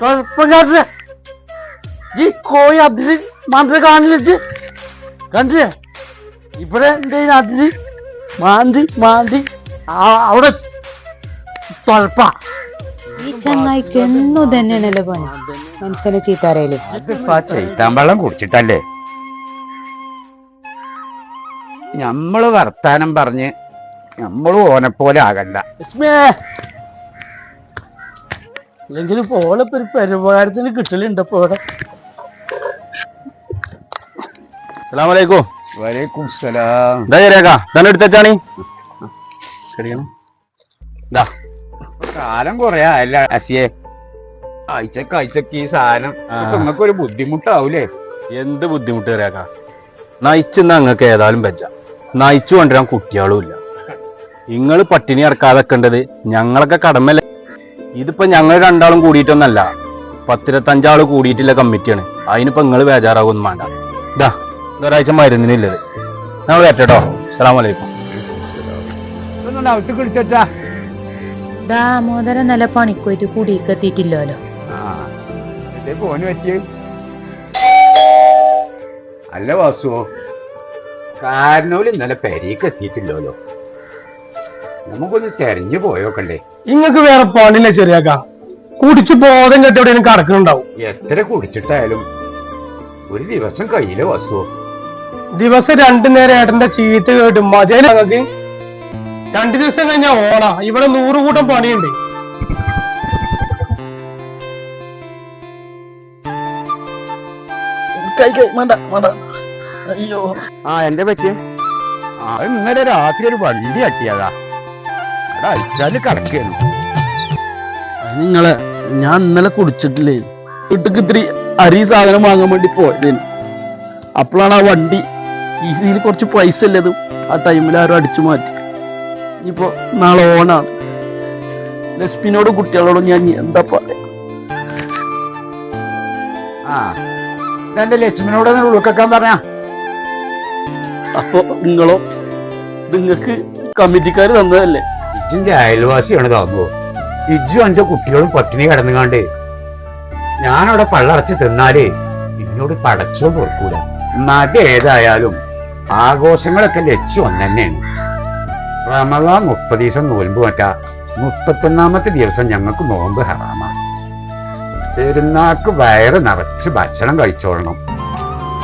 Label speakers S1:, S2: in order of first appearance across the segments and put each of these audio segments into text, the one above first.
S1: തുഴപ്പങ്ങാട്ടില്ല ഈ കോഴി അതിര് മാന്തി കാണില്ല കണ്ടില്ലേ? ഇവിടെ എന്തെങ്കിലും അതിര് മാന്തി മാന്തി. ആ- അവിടെ തുഴപ്പ
S2: ഈ ചങ്ങായിക്ക് എന്നും തന്നെയാണല്ലോ പണി?
S3: മനസ്സിലെ ചീത്താറയിൽ വെള്ളം കുടിച്ചിട്ടല്ലേ? ഞമ്മൾ വർത്താനം പറഞ്ഞ് ഞമ്മൾ ഓനെപ്പോലെ ആകണ്ട.
S1: ഇസ്മേ അല്ലെങ്കിൽ പോലപ്പോ ഒരു പരിവാരത്തിന് കിട്ടലുണ്ട് ഇപ്പൊ ഇവിടെ.
S3: വലൈക്കും സലാം.
S4: എന്താ ശരിയാക്കാ തന്നെ എടുത്തച്ചാണി ഇതാ
S3: കാലം കൊറേ അല്ല അസിയെ? ആഴ്ചക്ക് ആഴ്ചക്ക് ഈ സാധനം ഇപ്പൊ നിങ്ങക്ക് ഒരു ബുദ്ധിമുട്ടാവൂലേ?
S4: എന്ത് ബുദ്ധിമുട്ട് ശരിയാക്കാ നയിച്ചെന്ന് അങ്ങക്ക് ഏതായാലും വെച്ച നയിച്ചു കൊണ്ടുവരാൻ കുട്ടികളും ഇല്ല നിങ്ങൾ പട്ടിണി ഇറക്കാതെ വെക്കേണ്ടത് ഞങ്ങളൊക്കെ കടമല്ലേ ഇതിപ്പോ ഞങ്ങൾ രണ്ടാളും കൂടിയിട്ടൊന്നല്ല. പത്തിരത്തഞ്ചാൾ കൂടിയിട്ടില്ല കമ്മിറ്റിയാണ്. അതിനിപ്പോ നിങ്ങൾ ബേജാറാകൊന്നും വേണ്ട. ഇതാ ഇതൊരാഴ്ച മരുന്നിനില്ലത്. വരട്ടോ
S3: ഇതൊന്നും അവത്ത് കിടിച്ചാ
S2: ദാമോദരൻ നല്ല പണിക്കോയിട്ട് കുടിക്ക് എത്തിയിട്ടില്ലല്ലോ.
S3: ആ എന്തേ പോന് പറ്റിയ. അല്ല വാസുവോ കാരണോൽ ഇന്നലെ പെരേക്ക് എത്തിയിട്ടില്ലല്ലോ. നമുക്കൊന്ന് തെരഞ്ഞു പോയോക്കണ്ടേ
S1: ഇങ്ങക്ക് വേറെ പണിയില്ല ശരിയാക്ക കുടിച്ച് ബോധം കെട്ടി എവിടെയും കടക്കുന്നുണ്ടാവും
S3: എത്ര കുടിച്ചിട്ടായാലും ഒരു ദിവസം കയ്യിലെ വസുവോ
S1: ദിവസം രണ്ടു നേരം ഏട്ടന്റെ ചീത്ത കേട്ട് മതി ഞങ്ങൾക്ക്? രണ്ടു ദിവസം കഴിഞ്ഞ ഓണ ഇവിടെ നൂറ് കൂട്ടം പണിയുണ്ട്. കൈ കൈ വേണ്ട വേണ്ട. അയ്യോ.
S3: ആ എന്റെ പറ്റിയ? ആ ഇന്നലെ രാത്രി ഒരു വണ്ടി അട്ടിയതാ.
S1: നിങ്ങളെ ഞാൻ ഇന്നലെ കുടിച്ചിട്ടില്ലേ? വീട്ടിക്ക് ഇത്തിരി അരി സാധനം വാങ്ങാൻ വേണ്ടി പോയത് അപ്പോഴാണ് ആ വണ്ടി ഇതിൽ കുറച്ച് പൈസ ഇല്ലത് ആ ടൈമിൽ ആരും അടിച്ചു മാറ്റി. ഇനിയിപ്പോ നാളെ ഓണാണ്. ലക്ഷ്മിനോടും കുട്ടികളോടും ഞാൻ എന്താ പറയാ?
S3: ആ എന്റെ ലക്ഷ്മിനോട് ഉൾക്കാൻ പറഞ്ഞ.
S1: അപ്പൊ നിങ്ങളോ നിങ്ങക്ക് കമ്മിറ്റിക്കാർ തന്നതല്ലേ?
S3: ഇജിന്റെ അയൽവാസിയാണ് താങ്ങോ ഇജു എന്റെ കുട്ടികളും പട്ടിണി കിടന്നുകാണ്ട് ഞാനവിടെ പള്ളടച്ച് തിന്നാലേ എന്നോട് പടച്ചോ പൊറക്കൂല. മത ഏതായാലും ആഘോഷങ്ങളൊക്കെ ലക്ഷ്യം ഒന്ന് തന്നെയാണ് മുപ്പത് ദിവസം നോൽമ്പ് മറ്റ. മുപ്പത്തൊന്നാമത്തെ ദിവസം ഞങ്ങൾക്ക് നോമ്പ് ഹറാമാണ്. പെരുന്നാക്ക് വയറ് നിറച്ച് ഭക്ഷണം കഴിച്ചോളണം.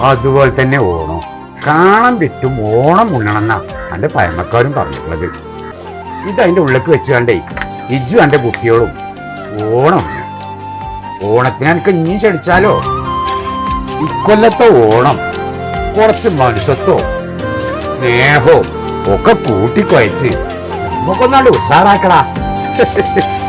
S3: അതുപോലെ തന്നെ ഓണം. കാണാൻ വിറ്റും ഓണം ഉണ്ണണമെന്നാ എന്റെ പഴമക്കാരും പറഞ്ഞിട്ടുള്ളത്. ഇത് അതിന്റെ ഉള്ളിലേക്ക് വെച്ച് കണ്ടേ ഇജു എന്റെ കുട്ടിയോളും ഓണം. ഓണത്തിന് എനിക്ക് ഇനിയും ക്ഷണിച്ചാലോ? ഇക്കൊല്ലത്തെ ഓണം കുറച്ച് മനുഷ്യത്വം സ്നേഹവും ഒക്കെ കൂട്ടിക്കുഴച്ച് നമുക്കൊന്നാണ്ട് ഉഷാറാക്കടാ.